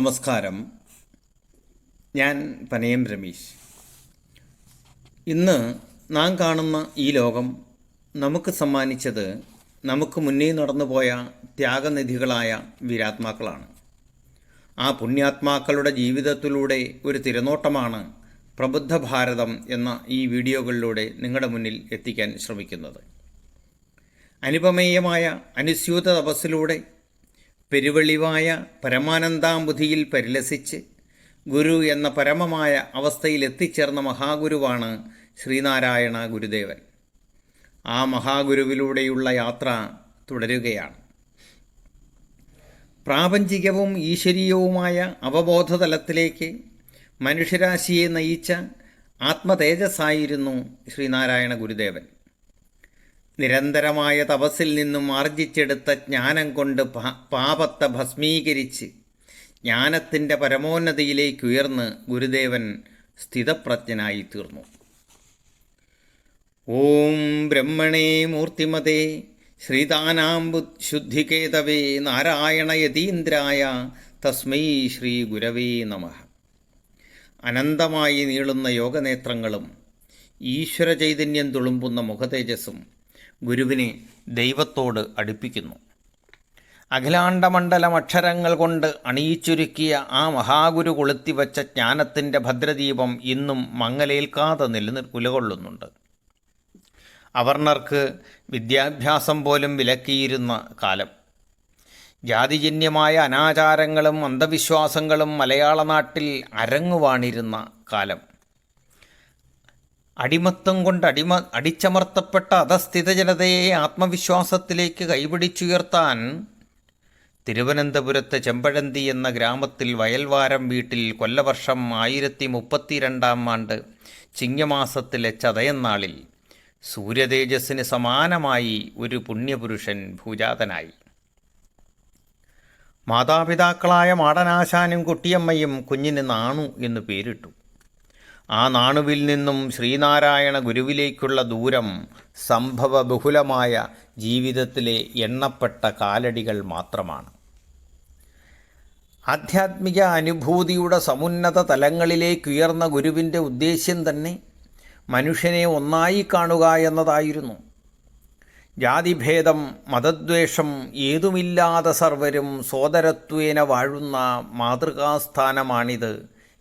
നമസ്കാരം. ഞാൻ പനയം രമേശ്. ഇന്ന് നാം കാണുന്ന ഈ ലോകം നമുക്ക് സമ്മാനിച്ചത് നമുക്ക് മുന്നേ നടന്നുപോയ ത്യാഗനിധികളായ വീരാത്മാക്കളാണ്. ആ പുണ്യാത്മാക്കളുടെ ജീവിതത്തിലൂടെ ഒരു തിരനോട്ടമാണ് പ്രബുദ്ധ ഭാരതം എന്ന ഈ വീഡിയോകളിലൂടെ നിങ്ങളുടെ മുന്നിൽ എത്തിക്കാൻ ശ്രമിക്കുന്നത്. അനുപമേയമായ അനുസ്യൂത തപസ്സിലൂടെ പെരുവെളിവായ പരമാനന്ദാംബുധിയിൽ പരിലസിച്ച് ഗുരു എന്ന പരമമായ അവസ്ഥയിൽ എത്തിച്ചേർന്ന മഹാഗുരുവാണ് ശ്രീനാരായണ ഗുരുദേവൻ. ആ മഹാഗുരുവിലൂടെയുള്ള യാത്ര തുടരുകയാണ്. പ്രാപഞ്ചികവും ഈശ്വരീയവുമായ അവബോധതലത്തിലേക്ക് മനുഷ്യരാശിയെ നയിച്ച ആത്മതേജസ്സായിരുന്നു ശ്രീനാരായണ ഗുരുദേവൻ. നിരന്തരമായ തപസ്സിൽ നിന്നും ആർജിച്ചെടുത്ത ജ്ഞാനം കൊണ്ട് പാപത്തെ ഭസ്മീകരിച്ച് ജ്ഞാനത്തിന്റെ പരമോന്നതിയിലേക്ക് ഉയർന്ന് ഗുരുദേവൻ സ്ഥിതപ്രജ്ഞനായി തീർന്നു. ഓം ബ്രഹ്മണേ മൂർത്തിമതേ ശ്രീതാനാം ശുദ്ധികേതവേ നാരായണ യതീന്ദ്രായ തസ്മൈ ശ്രീ ഗുരവേ നമ. അനന്തമായി നീളുന്ന യോഗനേത്രങ്ങളും ഈശ്വര ചൈതന്യം തുളുമ്പുന്ന മുഖതേജസ്സും ഗുരുവിനെ ദൈവത്തോട് അടുപ്പിക്കുന്നു. അഖിലാണ്ടമണ്ഡലം അക്ഷരങ്ങൾ കൊണ്ട് അണിയിച്ചൊരുക്കിയ ആ മഹാഗുരു കൊളുത്തിവച്ച ജ്ഞാനത്തിന്റെ ഭദ്രദീപം ഇന്നും മങ്ങലേൽക്കാതെ നിലനിൽ കുലകൊള്ളുന്നുണ്ട് അവർണർക്ക് വിദ്യാഭ്യാസം പോലും വിലക്കിയിരുന്ന കാലം. ജാതിജന്യമായ അനാചാരങ്ങളും അന്ധവിശ്വാസങ്ങളും മലയാള നാട്ടിൽ അരങ്ങുവാണിരുന്ന കാലം. അടിമത്തം കൊണ്ട് അടിമ അടിച്ചമർത്തപ്പെട്ട അധസ്ഥിത ജനതയെ ആത്മവിശ്വാസത്തിലേക്ക് കൈപിടിച്ചുയർത്താൻ തിരുവനന്തപുരത്തെ ചെമ്പഴന്തി എന്ന ഗ്രാമത്തിൽ വയൽവാരം വീട്ടിൽ കൊല്ലവർഷം ആയിരത്തി മുപ്പത്തിരണ്ടാം ആണ്ട് ചിങ്ങമാസത്തിലെ ചതയന്നാളിൽ സൂര്യതേജസ്സിന് സമാനമായി ഒരു പുണ്യപുരുഷൻ ഭൂജാതനായി. മാതാപിതാക്കളായ മാടനാശാനും കുട്ടിയമ്മയും കുഞ്ഞിന് നാണു എന്ന് പേരിട്ടു. ആ നാണുവിൽ നിന്നും ശ്രീനാരായണ ഗുരുവിലേക്കുള്ള ദൂരം സംഭവബഹുലമായ ജീവിതത്തിലെ എണ്ണപ്പെട്ട കാലടികൾ മാത്രമാണ്. ആധ്യാത്മിക അനുഭൂതിയുടെ സമുന്നത തലങ്ങളിലേക്കുയർന്ന ഗുരുവിന്റെ ഉദ്ദേശ്യം തന്നെ മനുഷ്യനെ ഒന്നായി കാണുക എന്നതായിരുന്നു. ജാതിഭേദം മതദ്വേഷം ഏതുമില്ലാതെ സർവരും സോദരത്വേന വാഴുന്ന മാതൃകാസ്ഥാനമാണിത്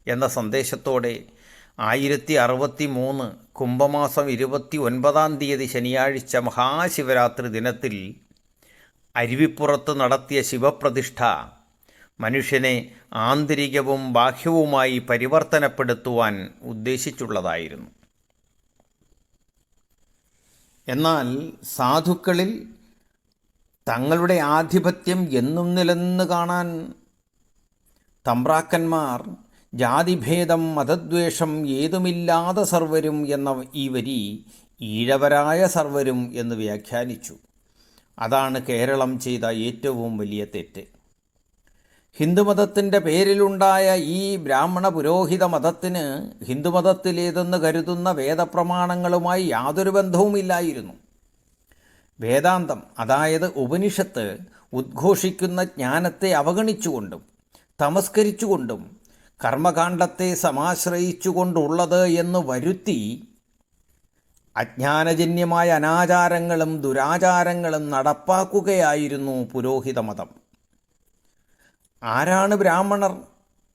എന്ന സന്ദേശത്തോടെ ആയിരത്തി അറുപത്തി മൂന്ന് കുംഭമാസം ഇരുപത്തി ഒൻപതാം തീയതി ശനിയാഴ്ച മഹാശിവരാത്രി ദിനത്തിൽ അരുവിപ്പുറത്ത് നടത്തിയ ശിവപ്രതിഷ്ഠ മനുഷ്യനെ ആന്തരികവും ബാഹ്യവുമായി പരിവർത്തനപ്പെടുത്തുവാൻ ഉദ്ദേശിച്ചുള്ളതായിരുന്നു. എന്നാൽ സാധുക്കളിൽ തങ്ങളുടെ ആധിപത്യം എന്നും നിലനിന്ന് കാണാൻ തമ്പ്രാക്കന്മാർ ജാതിഭേദം മതദ്വേഷം ഏതുമില്ലാതെ സർവരും എന്ന ഈ വരി ഈഴവരായ സർവരും എന്ന് വ്യാഖ്യാനിച്ചു. അതാണ് കേരളം ചെയ്ത ഏറ്റവും വലിയ തെറ്റ്. ഹിന്ദുമതത്തിന്റെ പേരിലുണ്ടായ ഈ ബ്രാഹ്മണ പുരോഹിത മതത്തിന് ഹിന്ദുമതത്തിലേതെന്ന് കരുതുന്ന വേദപ്രമാണങ്ങളുമായി യാതൊരു ബന്ധവുമില്ലായിരുന്നു. വേദാന്തം അതായത് ഉപനിഷത്ത് ഉദ്ഘോഷിക്കുന്ന ജ്ഞാനത്തെ അവഗണിച്ചുകൊണ്ടും തമസ്കരിച്ചുകൊണ്ടും കർമ്മകാണ്ഡത്തെ സമാശ്രയിച്ചുകൊണ്ടുള്ളത് എന്ന് വരുത്തി അജ്ഞാനജന്യമായ അനാചാരങ്ങളും ദുരാചാരങ്ങളും നടപ്പാക്കുകയായിരുന്നു പുരോഹിതമതം ആരാണ് ബ്രാഹ്മണർ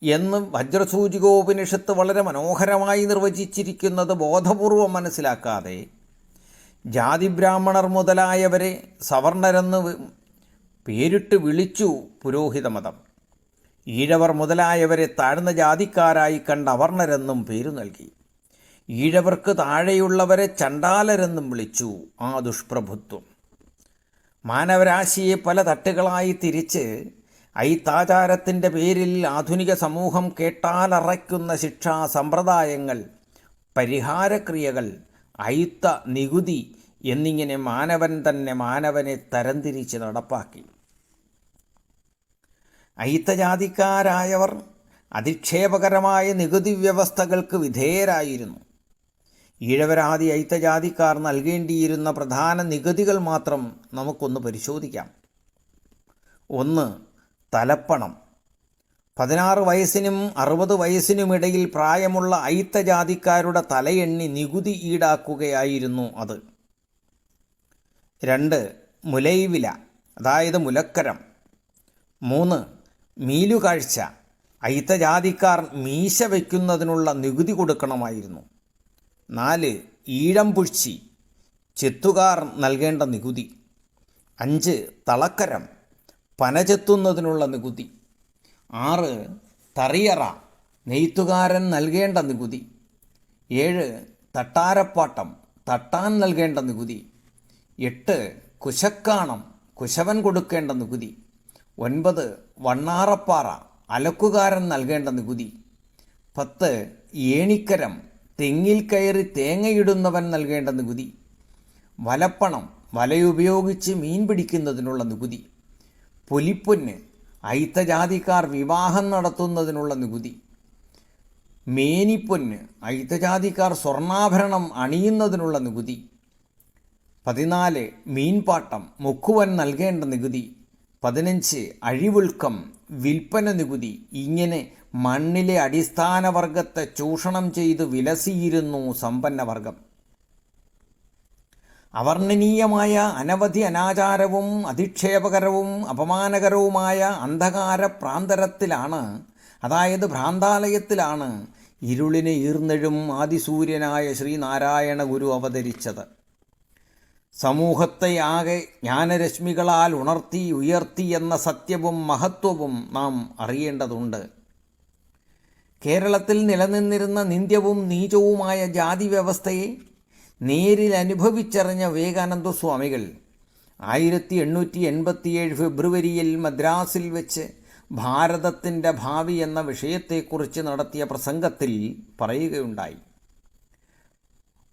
എന്ന് വജ്രസൂചികോപനിഷത്ത് വളരെ മനോഹരമായി നിർവചിച്ചിരിക്കുന്നത് ബോധപൂർവം മനസ്സിലാക്കാതെ ജാതി ബ്രാഹ്മണർ മുതലായവരെ സവർണരെന്ന് പേരിട്ട് വിളിച്ചു പുരോഹിതമതം ഈഴവർ മുതലായവരെ താഴ്ന്ന ജാതിക്കാരായി കണ്ട അവർണരെന്നും പേരു നൽകി. ഈഴവർക്ക് താഴെയുള്ളവരെ ചണ്ടാലരെന്നും വിളിച്ചു ആ ദുഷ്പ്രഭുത്വം. മാനവരാശിയെ പല തട്ടുകളായി തിരിച്ച് ഐത്താചാരത്തിന്റെ പേരിൽ ആധുനിക സമൂഹം കേട്ടാലറയ്ക്കുന്ന ശിക്ഷാ സമ്പ്രദായങ്ങൾ പരിഹാരക്രിയകൾ ഐത്ത നികുതി എന്നിങ്ങനെ മാനവൻ തന്നെ മാനവനെ തരംതിരിച്ച് നടപ്പാക്കി. ഐത്തജാതിക്കാരായവർ അധിക്ഷേപകരമായ നികുതി വ്യവസ്ഥകൾക്ക് വിധേയരായിരുന്നു. ഈഴവരാദി ഐത്തജാതിക്കാർ നൽകേണ്ടിയിരുന്ന പ്രധാന നികുതികൾ മാത്രം നമുക്കൊന്ന് പരിശോധിക്കാം. ഒന്ന് തലപ്പണം. പതിനാറ് വയസ്സിനും അറുപത് വയസ്സിനുമിടയിൽ പ്രായമുള്ള അയിത്തജാതിക്കാരുടെ തലയെണ്ണി നികുതി ഈടാക്കുകയായിരുന്നു അത്. രണ്ട് മുലൈവില അതായത് മുലക്കരം. മൂന്ന് മീലുകാഴ്ച. അയിത്തജാതിക്കാർ മീശ വയ്ക്കുന്നതിനുള്ള നികുതി കൊടുക്കണമായിരുന്നു. നാല് ഈഴം പുഴ്ചി ചെത്തുകാർ നൽകേണ്ട നികുതി. അഞ്ച് തളക്കരം. പനചെത്തുന്നതിനുള്ള നികുതി. ആറ് തറിയറ. നെയ്ത്തുകാരൻ നൽകേണ്ട നികുതി. ഏഴ് തട്ടാരപ്പാട്ടം. തട്ടാൻ നൽകേണ്ട നികുതി. എട്ട് കുശക്കാണം. കുശവൻ കൊടുക്കേണ്ട നികുതി. ഒൻപത് വണ്ണാറപ്പാറ അലക്കുകാരൻ നൽകേണ്ട നികുതി. പത്ത് ഏണിക്കരം തെങ്ങിൽ കയറി തേങ്ങയിടുന്നവൻ നൽകേണ്ട നികുതി. വലപ്പണം വലയുപയോഗിച്ച് മീൻ പിടിക്കുന്നതിനുള്ള നികുതി. പൊലിപ്പൊന്ന് അയിത്തജാതിക്കാർ വിവാഹം നടത്തുന്നതിനുള്ള നികുതി. മേനിപ്പൊന്ന് അയിത്തജാതിക്കാർ സ്വർണാഭരണം അണിയുന്നതിനുള്ള നികുതി. പതിനാല് മീൻപാട്ടം മുക്കുവൻ നൽകേണ്ട നികുതി. പതിനഞ്ച് അഴിവുൽക്കം വിൽപ്പന നികുതി ഇങ്ങനെ മണ്ണിലെ അടിസ്ഥാന വർഗത്തെ ചൂഷണം ചെയ്ത് വിലസിയിരുന്നു സമ്പന്നവർഗം. അവർണനീയമായ അനവധി അനാചാരവും അധിക്ഷേപകരവും അപമാനകരവുമായ അന്ധകാര പ്രാന്തരത്തിലാണ് അതായത് ഭ്രാന്താലയത്തിലാണ് ഇരുളിന് ഈർന്നെഴും ആദിസൂര്യനായ ശ്രീനാരായണ ഗുരു അവതരിച്ചത്. സമൂഹത്തെ ആകെ ജ്ഞാനരശ്മികളാൽ ഉണർത്തി ഉയർത്തി എന്ന സത്യവും മഹത്വവും നാം അറിയേണ്ടതുണ്ട്. കേരളത്തിൽ നിലനിന്നിരുന്ന നിന്ദ്യവും നീചവുമായ ജാതി വ്യവസ്ഥയെ നേരിൽ അനുഭവിച്ചറിഞ്ഞ വിവേകാനന്ദ സ്വാമികൾ ആയിരത്തി എണ്ണൂറ്റി എൺപത്തിയേഴ് ഫെബ്രുവരിയിൽ മദ്രാസിൽ വെച്ച് ഭാരതത്തിന്റെ ഭാവി എന്ന വിഷയത്തെക്കുറിച്ച് നടത്തിയ പ്രസംഗത്തിൽ പറയുകയുണ്ടായി.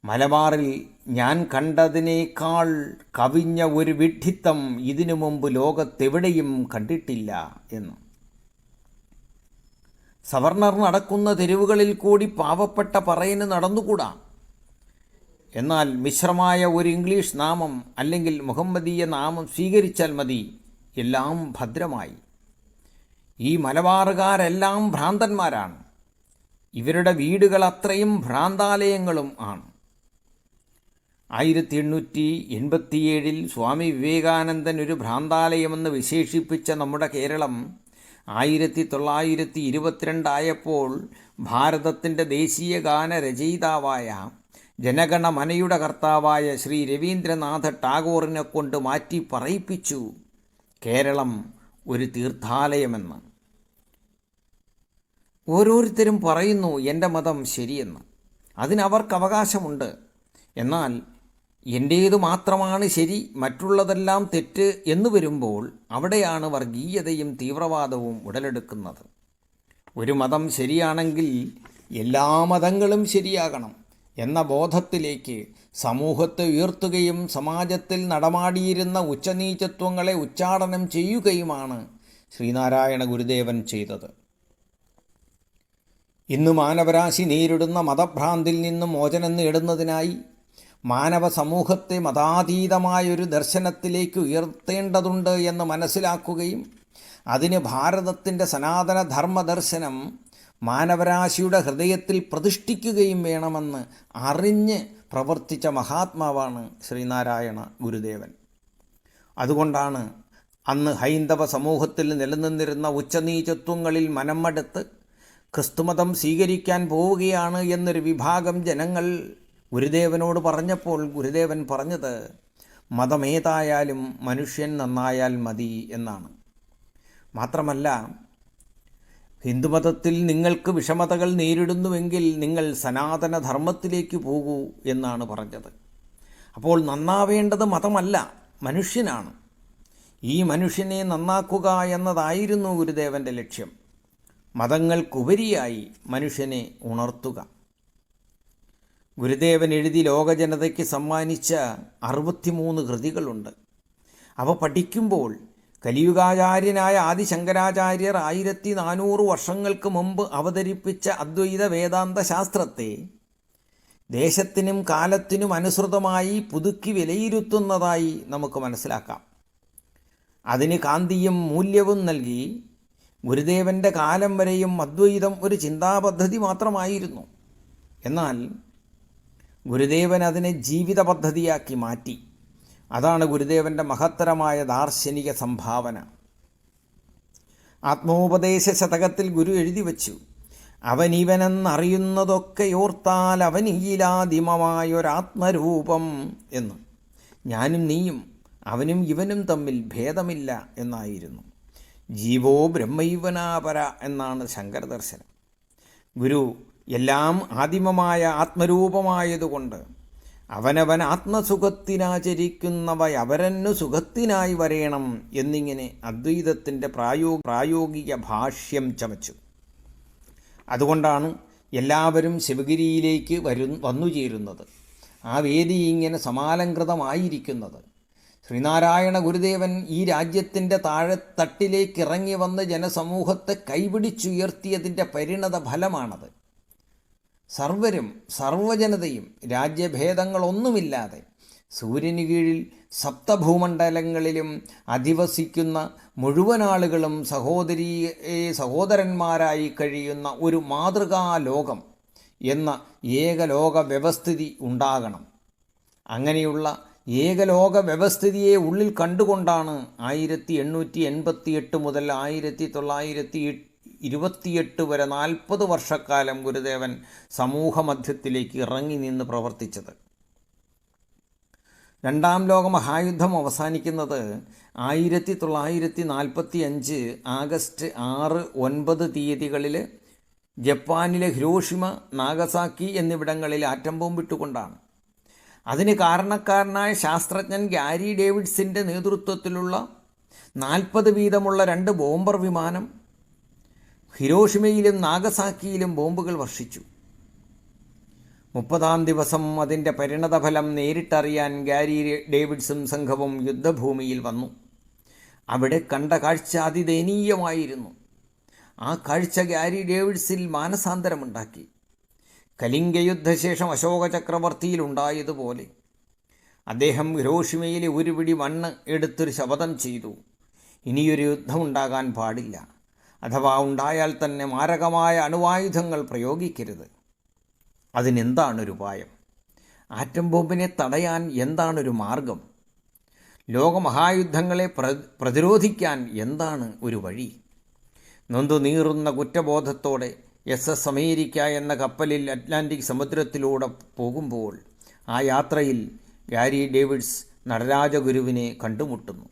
മലബാറിൽ ഞാൻ കണ്ടതിനേക്കാൾ കവിഞ്ഞ ഒരു വിഡ്ഢിത്തം ഇതിനു മുമ്പ് ലോകത്തെവിടെയും കണ്ടിട്ടില്ല എന്ന്. സവർണർ നടക്കുന്ന തെരുവുകളിൽ കൂടി പാവപ്പെട്ട പറയിന് നടന്നുകൂടാ? എന്നാൽ മിശ്രമായ ഒരു ഇംഗ്ലീഷ് നാമം അല്ലെങ്കിൽ മുഹമ്മദീയ നാമം സ്വീകരിച്ചാൽ മതി. എല്ലാം ഭദ്രമായി. ഈ മലബാറുകാരെല്ലാം ഭ്രാന്തന്മാരാണ്. ഇവരുടെ വീടുകൾ അത്രയും ഭ്രാന്താലയങ്ങളും ആണ്. ആയിരത്തി എണ്ണൂറ്റി എൺപത്തിയേഴിൽ സ്വാമി വിവേകാനന്ദൻ ഒരു ഭ്രാന്താലയമെന്ന് വിശേഷിപ്പിച്ച നമ്മുടെ കേരളം ആയിരത്തി തൊള്ളായിരത്തി ഇരുപത്തിരണ്ടായപ്പോൾ ഭാരതത്തിന്റെ ദേശീയ ഗാന രചയിതാവായ ജനഗണമനയുടെ കർത്താവായ ശ്രീ രവീന്ദ്രനാഥ ടാഗോറിനെ കൊണ്ട് മാറ്റി പറയിപ്പിച്ചു. കേരളം ഒരു തീർത്ഥാലയമെന്ന്. ഓരോരുത്തരും പറയുന്നു എന്റെ മതം ശരിയെന്ന്. അതിനവർക്ക് അവകാശമുണ്ട്. എന്നാൽ എന്റേതു മാത്രമാണ് ശരി മറ്റുള്ളതെല്ലാം തെറ്റ് എന്ന് വരുമ്പോൾ അവിടെയാണ് വർഗീയതയും തീവ്രവാദവും ഉടലെടുക്കുന്നത്. ഒരു മതം ശരിയാണെങ്കിൽ എല്ലാ മതങ്ങളും ശരിയാകണം എന്ന ബോധത്തിലേക്ക് സമൂഹത്തെ ഉയർത്തുകയും സമാജത്തിൽ നടമാടിയിരുന്ന ഉച്ചനീചത്വങ്ങളെ ഉച്ചാടനം ചെയ്യുകയുമാണ് ശ്രീനാരായണ ഗുരുദേവൻ ചെയ്തത്. ഇന്ന് മാനവരാശി നേരിടുന്ന മതഭ്രാന്തിൽ നിന്നും മോചനം നേടുന്നതിനായി മാനവ സമൂഹത്തെ മതാതീതമായൊരു ദർശനത്തിലേക്ക് ഉയർത്തേണ്ടതുണ്ട് എന്ന് മനസ്സിലാക്കുകയും അതിന് ഭാരതത്തിന്റെ സനാതന ധർമ്മദർശനം മാനവരാശിയുടെ ഹൃദയത്തിൽ പ്രതിഷ്ഠിക്കുകയും വേണമെന്ന് അറിഞ്ഞ് പ്രവർത്തിച്ച മഹാത്മാവാണ് ശ്രീനാരായണ ഗുരുദേവൻ. അതുകൊണ്ടാണ് അന്ന് ഹൈന്ദവ സമൂഹത്തിൽ നിലനിന്നിരുന്ന ഉച്ചനീചത്വങ്ങളിൽ മനംമടുത്ത് ക്രിസ്തുമതം സ്വീകരിക്കാൻ പോവുകയാണ് എന്നൊരു വിഭാഗം ജനങ്ങൾ ഗുരുദേവനോട് പറഞ്ഞപ്പോൾ ഗുരുദേവൻ പറഞ്ഞത് മതമേതായാലും മനുഷ്യൻ നന്നായാൽ മതി എന്നാണ്. മാത്രമല്ല ഹിന്ദുമതത്തിൽ നിങ്ങൾക്ക് വിഷമതകൾ നേരിടുന്നുവെങ്കിൽ നിങ്ങൾ സനാതനധർമ്മത്തിലേക്ക് പോകൂ എന്നാണ് പറഞ്ഞത്. അപ്പോൾ നന്നാവേണ്ടത് മതമല്ല മനുഷ്യനാണ്. ഈ മനുഷ്യനെ നന്നാക്കുക എന്നതായിരുന്നു ഗുരുദേവന്റെ ലക്ഷ്യം. മതങ്ങൾക്കുപരിയായി മനുഷ്യനെ ഉണർത്തുക. ഗുരുദേവൻ എഴുതി ലോകജനതയ്ക്ക് സമ്മാനിച്ച അറുപത്തിമൂന്ന് കൃതികളുണ്ട്. അവ പഠിക്കുമ്പോൾ കലിയുഗാചാര്യനായ ആദിശങ്കരാചാര്യർ ആയിരത്തി നാനൂറ് വർഷങ്ങൾക്ക് മുമ്പ് അവതരിപ്പിച്ച അദ്വൈത വേദാന്ത ശാസ്ത്രത്തെ ദേശത്തിനും കാലത്തിനും അനുസൃതമായി പുതുക്കി വിലയിരുത്തുന്നതായി നമുക്ക് മനസ്സിലാക്കാം. അതിന് കാന്തിയും മൂല്യവും നൽകി ഗുരുദേവന്റെ കാലം വരെയും അദ്വൈതം ഒരു ചിന്താപദ്ധതി മാത്രമായിരുന്നു. എന്നാൽ ഗുരുദേവൻ അതിനെ ജീവിത പദ്ധതിയാക്കി മാറ്റി. അതാണ് ഗുരുദേവന്റെ മഹത്തരമായ ദാർശനിക സംഭാവന. ആത്മോപദേശ ശതകത്തിൽ ഗുരു എഴുതി വച്ചു. അവനിവനെന്നറിയുന്നതൊക്കെയോർത്താൽ അവനിയിലാദിമമായൊരാത്മരൂപം എന്ന്. ഞാനും നീയും അവനും ഇവനും തമ്മിൽ ഭേദമില്ല എന്നായിരുന്നു. ജീവോ ബ്രഹ്മൈവനാപര എന്നാണ് ശങ്കരദർശനം. ഗുരു എല്ലാം ആദിമമായ ആത്മരൂപമായതുകൊണ്ട് അവനവൻ ആത്മസുഖത്തിനാചരിക്കുന്നവ അവരന്നു സുഖത്തിനായി വരയണം എന്നിങ്ങനെ അദ്വൈതത്തിന്റെ പ്രായോ പ്രായോഗിക ഭാഷ്യം ചമച്ചു അതുകൊണ്ടാണ് എല്ലാവരും ശിവഗിരിയിലേക്ക് വരു വന്നു ചേരുന്നത് ആ വേദി ഇങ്ങനെ സമാലങ്കൃതമായിരിക്കുന്നത് ശ്രീനാരായണ ഗുരുദേവൻ ഈ രാജ്യത്തിന്റെ താഴെത്തട്ടിലേക്ക് ഇറങ്ങി വന്ന് ജനസമൂഹത്തെ കൈപിടിച്ചുയർത്തിയതിന്റെ പരിണത ഫലമാണത് സർവരും സർവജനതയും രാജ്യഭേദങ്ങളൊന്നുമില്ലാതെ സൂര്യന് കീഴിൽ സപ്തഭൂമണ്ഡലങ്ങളിലും അധിവസിക്കുന്ന മുഴുവൻ ആളുകളും സഹോദരീ സഹോദരന്മാരായി കഴിയുന്ന ഒരു മാതൃകാ ലോകം എന്ന ഏകലോക വ്യവസ്ഥിതി ഉണ്ടാകണം. അങ്ങനെയുള്ള ഏകലോക വ്യവസ്ഥിതിയെ ഉള്ളിൽ കണ്ടുകൊണ്ടാണ് ആയിരത്തി എണ്ണൂറ്റി എൺപത്തി എട്ട് മുതൽ ആയിരത്തി തൊള്ളായിരത്തി ഇരുപത്തിയെട്ട് വരെ നാൽപ്പത് വർഷക്കാലം ഗുരുദേവൻ സമൂഹമധ്യത്തിലേക്ക് ഇറങ്ങി നിന്ന് പ്രവർത്തിച്ചത്. രണ്ടാം ലോക മഹായുദ്ധം അവസാനിക്കുന്നത് ആയിരത്തി തൊള്ളായിരത്തി നാൽപ്പത്തി അഞ്ച് ആഗസ്റ്റ് ആറ് ഒൻപത് തീയതികളിൽ ജപ്പാനിലെ ഹിരോഷിമ നാഗസാക്കി എന്നിവിടങ്ങളിൽ ആറ്റം ബോംബിട്ടുകൊണ്ടാണ്. അതിന് കാരണക്കാരനായ ശാസ്ത്രജ്ഞൻ ഗ്യാരി ഡേവിഡ്സിന്റെ നേതൃത്വത്തിലുള്ള നാൽപ്പത് വീതമുള്ള രണ്ട് ബോംബർ വിമാനം ഹിരോഷിമയിലും നാഗസാക്കിയിലും ബോംബുകൾ വർഷിച്ചു. മുപ്പതാം ദിവസം അതിന്റെ പരിണതഫലം നേരിട്ടറിയാൻ ഗാരി ഡേവിഡ്സും സംഘവും യുദ്ധഭൂമിയിൽ വന്നു. അവിടെ കണ്ട കാഴ്ച അതിദയനീയമായിരുന്നു. ആ കാഴ്ച ഗാരി ഡേവിഡ്സിൽ മാനസാന്തരമുണ്ടാക്കി. കലിംഗ യുദ്ധശേഷം അശോക ചക്രവർത്തിയിൽ ഉണ്ടായതുപോലെ. അദ്ദേഹം ഹിരോഷിമയിലെ ഒരു പിടി മണ്ണ് എടുത്തൊരു ശപഥം ചെയ്തു. ഇനിയൊരു യുദ്ധമുണ്ടാകാൻ പാടില്ല. അഥവാ ഉണ്ടായാൽ തന്നെ മാരകമായ അണുവായുധങ്ങൾ പ്രയോഗിക്കരുത്. അതിനെന്താണൊരു ഉപായം? ആറ്റം ബോംബിനെ തടയാൻ എന്താണൊരു മാർഗം? ലോകമഹായുദ്ധങ്ങളെ പ്ര പ്രതിരോധിക്കാൻ എന്താണ് ഒരു വഴി? നൊന്തു നീറുന്ന കുറ്റബോധത്തോടെ എസ് എസ് അമേരിക്ക എന്ന കപ്പലിൽ അറ്റ്ലാന്റിക് സമുദ്രത്തിലൂടെ പോകുമ്പോൾ ആ യാത്രയിൽ ഗാരി ഡേവിഡ്സ് നടരാജഗുരുവിനെ കണ്ടുമുട്ടുന്നു.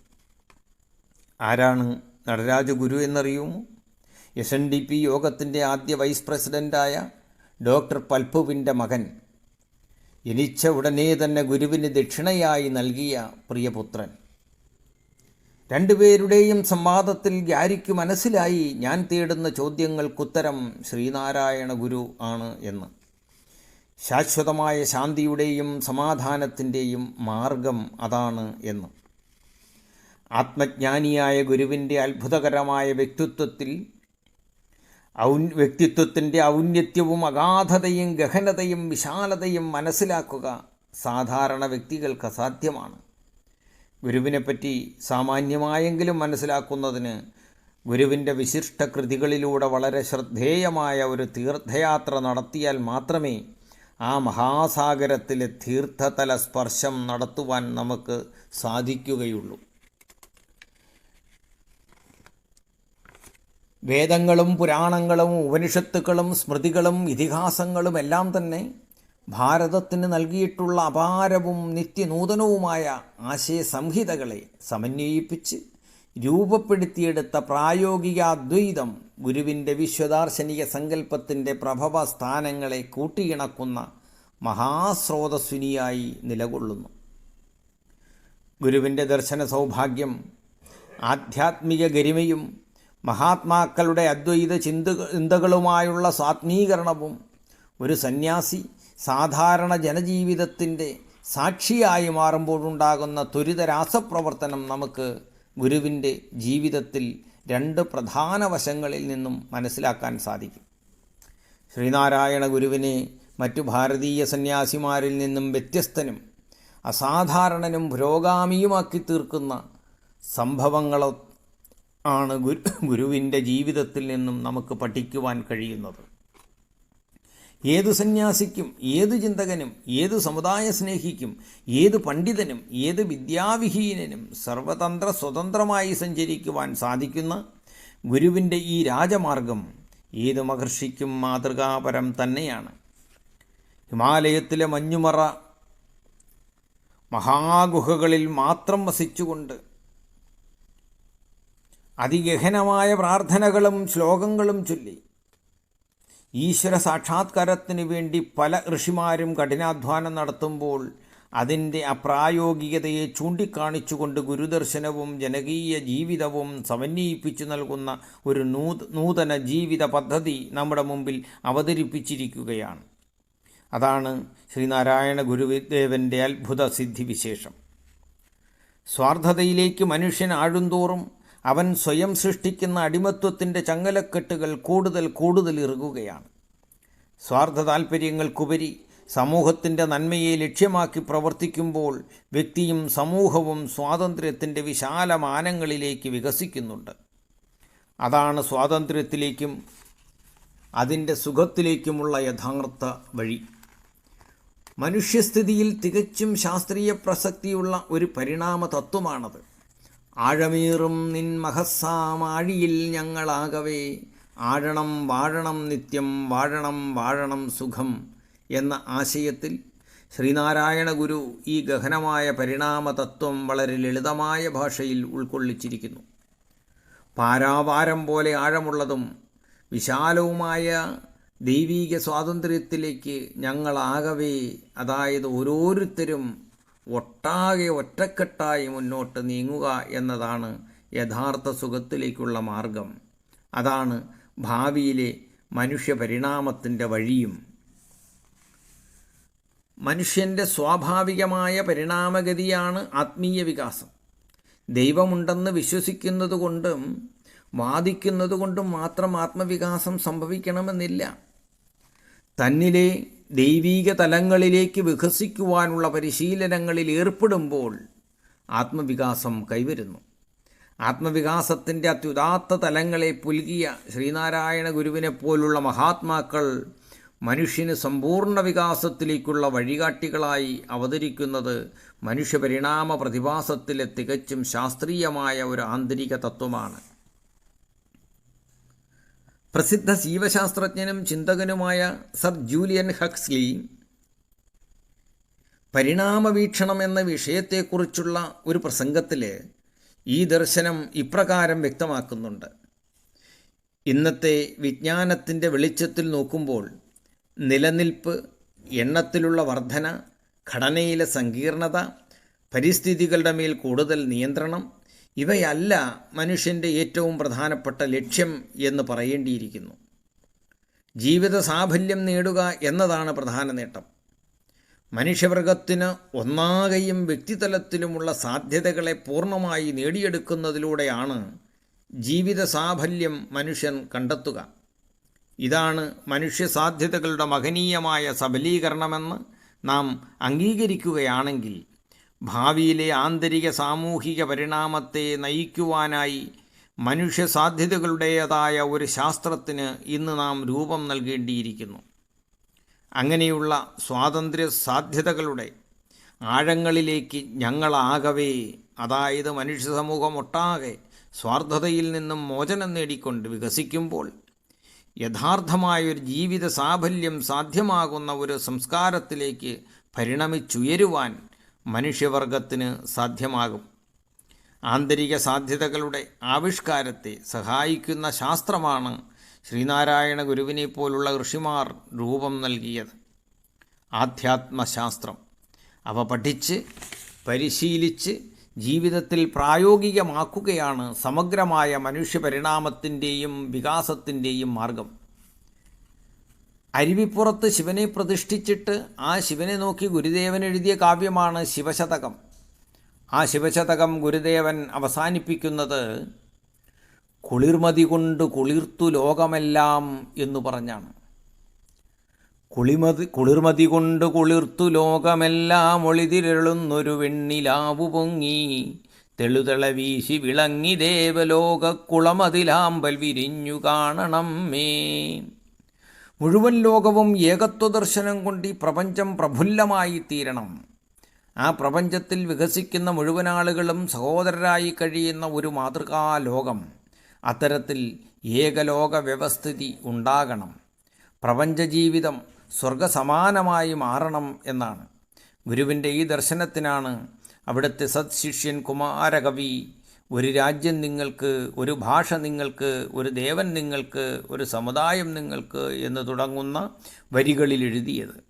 ആരാണ് നടരാജഗുരു എന്നറിയുമോ? എസ് എൻ ഡി പി യോഗത്തിന്റെ ആദ്യ വൈസ് പ്രസിഡന്റായ ഡോക്ടർ പൽപുവിന്റെ മകൻ. ജനിച്ച ഉടനെ തന്നെ ഗുരുവിന് ദക്ഷിണയായി നൽകിയ പ്രിയപുത്രൻ. രണ്ടുപേരുടെയും സംവാദത്തിൽ ഗ്യാരിക്ക് മനസ്സിലായി ഞാൻ തേടുന്ന ചോദ്യങ്ങൾക്കുത്തരം ശ്രീനാരായണ ഗുരു ആണ് എന്ന്. ശാശ്വതമായ ശാന്തിയുടെയും സമാധാനത്തിന്റെയും മാർഗം അതാണ് എന്ന്. ആത്മജ്ഞാനിയായ ഗുരുവിന്റെ അത്ഭുതകരമായ വ്യക്തിത്വത്തിൽ ഔ വ്യക്തിത്വത്തിന്റെ ഔന്നത്യവും അഗാധതയും ഗഹനതയും വിശാലതയും മനസ്സിലാക്കുക സാധാരണ വ്യക്തികൾക്ക് അസാധ്യമാണ്. ഗുരുവിനെപ്പറ്റി സാമാന്യമായെങ്കിലും മനസ്സിലാക്കുന്നതിന് ഗുരുവിന്റെ വിശിഷ്ട കൃതികളിലൂടെ വളരെ ശ്രദ്ധേയമായ ഒരു തീർത്ഥയാത്ര നടത്തിയാൽ മാത്രമേ ആ മഹാസാഗരത്തിലെ തീർത്ഥതല സ്പർശം നടത്തുവാൻ നമുക്ക് സാധിക്കുകയുള്ളൂ. വേദങ്ങളും പുരാണങ്ങളും ഉപനിഷത്തുക്കളും സ്മൃതികളും ഇതിഹാസങ്ങളും എല്ലാം തന്നെ ഭാരതത്തിന് നൽകിയിട്ടുള്ള അപാരവും നിത്യനൂതനവുമായ ആശയ സംഹിതകളെ സമന്വയിപ്പിച്ച് രൂപപ്പെടുത്തിയെടുത്ത പ്രായോഗിക അദ്വൈതം ഗുരുവിന്റെ വിശ്വദാർശനിക സങ്കല്പത്തിന്റെ പ്രഭവ സ്ഥാനങ്ങളെ കൂട്ടിയിണക്കുന്ന മഹാസ്രോതസ്വിനിയായി നിലകൊള്ളുന്നു. ഗുരുവിന്റെ ദർശന സൗഭാഗ്യം ആധ്യാത്മിക ഗരിമയും മഹാത്മാക്കളുടെ അദ്വൈത ചിന്ത ചിന്തകളുമായുള്ള സ്വാത്മീകരണവും ഒരു സന്യാസി സാധാരണ ജനജീവിതത്തിന്റെ സാക്ഷിയായി മാറുമ്പോഴുണ്ടാകുന്ന ത്വരിതരാസപ്രവർത്തനം നമുക്ക് ഗുരുവിന്റെ ജീവിതത്തിൽ രണ്ട് പ്രധാന വശങ്ങളിൽ നിന്നും മനസ്സിലാക്കാൻ സാധിക്കും. ശ്രീനാരായണ ഗുരുവിനെ മറ്റു ഭാരതീയ സന്യാസിമാരിൽ നിന്നും വ്യത്യസ്തനും അസാധാരണനും പുരോഗാമിയുമാക്കി തീർക്കുന്ന സംഭവങ്ങളോ ആണ് ഗുരു ഗുരുവിന്റെ ജീവിതത്തിൽ നിന്നും നമുക്ക് പഠിക്കുവാൻ കഴിയുന്നത്. ഏത് സന്യാസിക്കും ഏത് ചിന്തകനും ഏത് സമുദായ സ്നേഹിക്കും ഏത് പണ്ഡിതനും ഏത് വിദ്യാവിഹീനനും സർവതന്ത്ര സ്വതന്ത്രമായി സഞ്ചരിക്കുവാൻ സാധിക്കുന്ന ഗുരുവിന്റെ ഈ രാജമാർഗം ഏത് മഹർഷിക്കും മാതൃകാപരം തന്നെയാണ്. ഹിമാലയത്തിലെ മഞ്ഞുമറ മഹാഗുഹകളിൽ മാത്രം വസിച്ചുകൊണ്ട് അതിഗഹനമായ പ്രാർത്ഥനകളും ശ്ലോകങ്ങളും ചൊല്ലി. ഈശ്വര സാക്ഷാത്കാരത്തിന് വേണ്ടി പല ഋഷിമാരും കഠിനാധ്വാനം നടത്തുമ്പോൾ അതിന്റെ അപ്രായോഗികതയെ ചൂണ്ടിക്കാണിച്ചുകൊണ്ട് ഗുരുദർശനവും ജനകീയ ജീവിതവും സമന്വയിപ്പിച്ചു നൽകുന്ന ഒരു നൂതന ജീവിത പദ്ധതി നമ്മുടെ മുമ്പിൽ അവതരിപ്പിച്ചിരിക്കുകയാണ്. അതാണ് ശ്രീനാരായണ ഗുരുദേവന്റെ അത്ഭുത സിദ്ധിവിശേഷം. സ്വാർത്ഥതയിലേക്ക് മനുഷ്യൻ ആഴുന്തോറും അവൻ സ്വയം സൃഷ്ടിക്കുന്ന അടിമത്വത്തിന്റെ ചങ്ങലക്കെട്ടുകൾ കൂടുതൽ കൂടുതൽ ഇറുകുകയാണ്. സ്വാർത്ഥ താൽപ്പര്യങ്ങൾക്കുപരി സമൂഹത്തിന്റെ നന്മയെ ലക്ഷ്യമാക്കി പ്രവർത്തിക്കുമ്പോൾ വ്യക്തിയും സമൂഹവും സ്വാതന്ത്ര്യത്തിന്റെ വിശാല മാനങ്ങളിലേക്ക് വികസിക്കുന്നുണ്ട്. അതാണ് സ്വാതന്ത്ര്യത്തിലേക്കും അതിന്റെ സുഖത്തിലേക്കുമുള്ള യഥാർത്ഥ വഴി. മനുഷ്യസ്ഥിതിയിൽ തികച്ചും ശാസ്ത്രീയ പ്രസക്തിയുള്ള ഒരു പരിണാമ തത്വമാണത് ആഴമേറും നിൻ മഹസ്സാമാഴിയിൽ ഞങ്ങളാകവേ. ആഴണം വാഴണം നിത്യം വാഴണം വാഴണം സുഖം എന്ന ആശയത്തിൽ ശ്രീനാരായണ ഗുരു ഈ ഗഹനമായ പരിണാമതത്വം വളരെ ലളിതമായ ഭാഷയിൽ ഉൾക്കൊള്ളിച്ചിരിക്കുന്നു. പാരാവാരം പോലെ ആഴമുള്ളതും വിശാലവുമായ ദൈവീക സ്വാതന്ത്ര്യത്തിലേക്ക് ഞങ്ങളാകവേ. അതായത് ഓരോരുത്തരും ഒട്ടാകെ ഒറ്റക്കെട്ടായി മുന്നോട്ട് നീങ്ങുക എന്നതാണ് യഥാർത്ഥ സുഖത്തിലേക്കുള്ള മാർഗം. അതാണ് ഭാവിയിലെ മനുഷ്യ പരിണാമത്തിന്റെ വഴിയും. മനുഷ്യന്റെ സ്വാഭാവികമായ പരിണാമഗതിയാണ് ആത്മീയ വികാസം. ദൈവമുണ്ടെന്ന് വിശ്വസിക്കുന്നതുകൊണ്ടും വാദിക്കുന്നതുകൊണ്ടും മാത്രം ആത്മവികാസം സംഭവിക്കണമെന്നില്ല. തന്നിലെ ദൈവീക തലങ്ങളിലേക്ക് വികസിക്കുവാനുള്ള പരിശീലനങ്ങളിൽ ഏർപ്പെടുമ്പോൾ ആത്മവികാസം കൈവരുന്നു. ആത്മവികാസത്തിന്റെ അത്യുദാത്ത തലങ്ങളെ പുൽകിയ ശ്രീനാരായണ ഗുരുവിനെ പോലുള്ള മഹാത്മാക്കൾ മനുഷ്യന് സമ്പൂർണ വികാസത്തിലേക്കുള്ള വഴികാട്ടികളായി അവതരിക്കുന്നത് മനുഷ്യപരിണാമ പ്രതിഭാസത്തിലെ തികച്ചും ശാസ്ത്രീയമായ ഒരു ആന്തരിക തത്വമാണ്. പ്രസിദ്ധ ജീവശാസ്ത്രജ്ഞനും ചിന്തകനുമായ സർ ജൂലിയൻ ഹക്സ്ലി പരിണാമവീക്ഷണം എന്ന വിഷയത്തെക്കുറിച്ചുള്ള ഒരു പ്രസംഗത്തിൽ ഈ ദർശനം ഇപ്രകാരം വ്യക്തമാക്കുന്നുണ്ട്. ഇന്നത്തെ വിജ്ഞാനത്തിന്റെ വെളിച്ചത്തിൽ നോക്കുമ്പോൾ നിലനിൽപ്പ് എണ്ണത്തിലുള്ള വർധന ഘടനയിലെ സങ്കീർണത പരിസ്ഥിതികളുടെ മേൽ കൂടുതൽ നിയന്ത്രണം ഇവയല്ല മനുഷ്യന്റെ ഏറ്റവും പ്രധാനപ്പെട്ട ലക്ഷ്യം എന്ന് പറയേണ്ടിയിരിക്കുന്നു. ജീവിത സാഫല്യം നേടുക എന്നതാണ് പ്രധാന നേട്ടം. മനുഷ്യവർഗത്തിന് ഒന്നാകെയും വ്യക്തിതലത്തിലുമുള്ള സാധ്യതകളെ പൂർണമായി നേടിയെടുക്കുന്നതിലൂടെയാണ് ജീവിത സാഫല്യം മനുഷ്യൻ കണ്ടെത്തുക. ഇതാണ് മനുഷ്യ സാധ്യതകളുടെ മഹനീയമായ സബലീകരണമെന്ന് നാം അംഗീകരിക്കുകയാണെങ്കിൽ ഭാവിയിലെ ആന്തരിക സാമൂഹിക പരിണാമത്തെ നയിക്കുവാനായി മനുഷ്യ സാധ്യതകളുടേതായ ഒരു ശാസ്ത്രത്തിന് ഇന്ന് നാം രൂപം നൽകേണ്ടിയിരിക്കുന്നു. അങ്ങനെയുള്ള സ്വാതന്ത്ര്യ സാധ്യതകളുടെ ആഴങ്ങളിലേക്ക് ഞങ്ങളാകവേ അതായത് മനുഷ്യ സമൂഹം ഒട്ടാകെ സ്വാർത്ഥതയിൽ നിന്നും മോചനം നേടിക്കൊണ്ട് വികസിക്കുമ്പോൾ യഥാർത്ഥമായൊരു ജീവിത സാഫല്യം സാധ്യമാകുന്ന ഒരു സംസ്കാരത്തിലേക്ക് പരിണമിച്ചുയരുവാൻ മനുഷ്യവർഗത്തിന് സാധ്യമാകും. ആന്തരിക സാധ്യതകളുടെ ആവിഷ്കാരത്തെ സഹായിക്കുന്ന ശാസ്ത്രമാണ് ശ്രീനാരായണ ഗുരുവിനെ പോലുള്ള ഋഷിമാർ രൂപം നൽകിയത്. ആധ്യാത്മശാസ്ത്രം. അവ പഠിച്ച് പരിശീലിച്ച് ജീവിതത്തിൽ പ്രായോഗികമാക്കുകയാണ് സമഗ്രമായ മനുഷ്യപരിണാമത്തിന്റെയും വികാസത്തിന്റെയും മാർഗം. അരുവിപ്പുറത്ത് ശിവനെ പ്രതിഷ്ഠിച്ചിട്ട് ആ ശിവനെ നോക്കി ഗുരുദേവൻ എഴുതിയ കാവ്യമാണ് ശിവശതകം. ആ ശിവശതകം ഗുരുദേവൻ അവസാനിപ്പിക്കുന്നത് കുളിർമതി കൊണ്ട് കുളിർത്തു ലോകമെല്ലാം എന്നു പറഞ്ഞാണ്. കുളിമതി കുളിർമതി കൊണ്ട് കുളിർത്തു ലോകമെല്ലാം ഒളിതിരളുന്നൊരു വെണ്ണിലാവു പൊങ്ങി തെളുതെള വീശി വിളങ്ങി ദേവലോകക്കുളമതിലാമ്പൽ വിരിഞ്ഞു കാണണം മേ മുഴുവൻ ലോകവും ഏകത്വ ദർശനം കൊണ്ട് ഈ പ്രപഞ്ചം പ്രഫുല്ലമായി തീരണം ആ പ്രപഞ്ചത്തിൽ വികസിക്കുന്ന മുഴുവൻ ആളുകളും സഹോദരരായി കഴിയുന്ന ഒരു മാതൃകാ ലോകം അത്തരത്തിൽ ഏകലോക വ്യവസ്ഥിതി ഉണ്ടാകണം. പ്രപഞ്ചജീവിതം സ്വർഗസമാനമായി മാറണം എന്നാണ്. ഗുരുവിന്റെ ഈ ദർശനത്തിനാണ് അവിടുത്തെ സത്ശിഷ്യൻ കുമാരകവി ഒരു രാജ്യം നിങ്ങൾക്ക് ഒരു ഭാഷ നിങ്ങൾക്ക് ഒരു ദേവൻ നിങ്ങൾക്ക് ഒരു സമുദായം നിങ്ങൾക്ക് എന്ന് തുടങ്ങുന്ന വരികളിൽ എഴുതിയത്.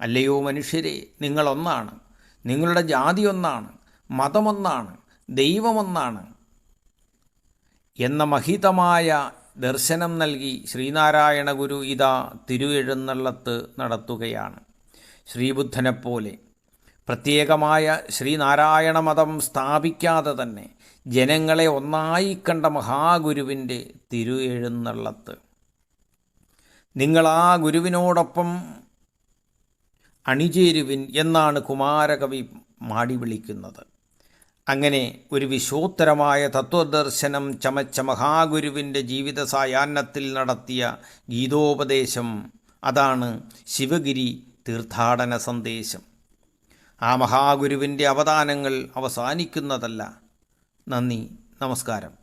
അല്ലയോ മനുഷ്യരെ നിങ്ങളൊന്നാണ്. നിങ്ങളുടെ ജാതി ഒന്നാണ്. മതമൊന്നാണ്. ദൈവമൊന്നാണ്. എന്ന മഹിതമായ ദർശനം നൽകി ശ്രീനാരായണ ഗുരു ഇതാ തിരുവെഴുന്നള്ളത്ത് നടത്തുകയാണ്. ശ്രീബുദ്ധനെപ്പോലെ പ്രത്യേകമായ ശ്രീനാരായണ മതം സ്ഥാപിക്കാതെ തന്നെ ജനങ്ങളെ ഒന്നായി കണ്ട മഹാഗുരുവിന്റെ തിരുവെഴുന്നള്ളത്ത് നിങ്ങൾ ആ ഗുരുവിനോടൊപ്പം അണിചേരുവിൻ എന്നാണ് കുമാരകവി മാടി വിളിക്കുന്നത്. അങ്ങനെ ഒരു വിശോത്തരമായ തത്വദർശനം ചമച്ച മഹാഗുരുവിന്റെ ജീവിത സായാഹ്നത്തിൽ നടത്തിയ ഗീതോപദേശം അതാണ് ശിവഗിരി തീർത്ഥാടന സന്ദേശം. ആ മഹാഗുരുവിന്റെ അവതാനങ്ങൾ അവസാനിക്കുന്നതല്ല. നന്ദി നമസ്കാരം.